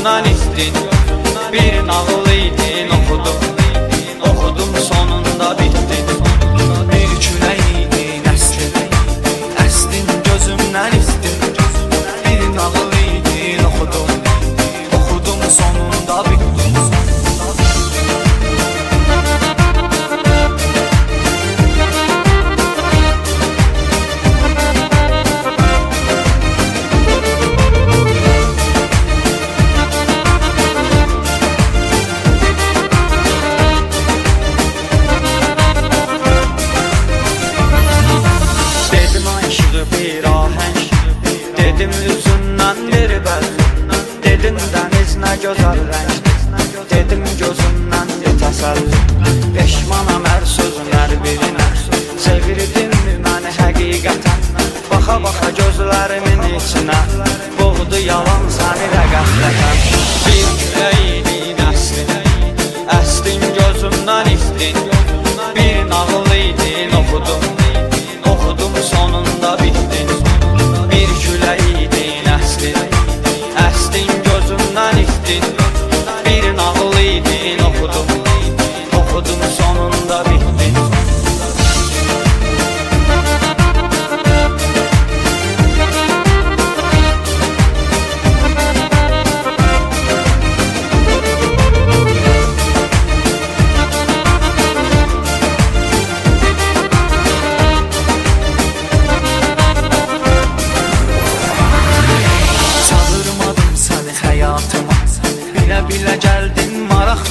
Yunanistan'ın bir nallıydı Dedim üzünden beri ben. Dedim denizine güzel renk. Dedim gözünden bir təsəl Peşmanam hər sözün hər birinə Sevirdim məni həqiqətən Baxa-baxa gözlərimin içinə Boğdu yalan səni də qəflətən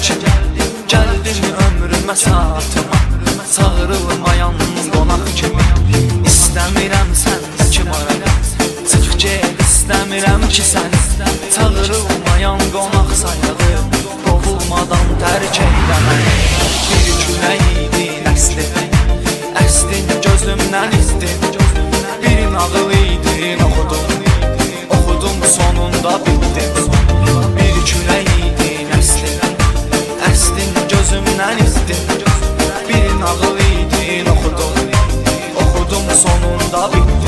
istədin ömrümə satıma. Çağırılmayan qonaq kimi? İstəmirəm səndəki maraq Çıx get istəmirəm ki sən Çağırılmayan qonaq sayağı. Qovulmadan tərk eyləmə Bir külək idi əsli Əsdin gözümdən izdin dobre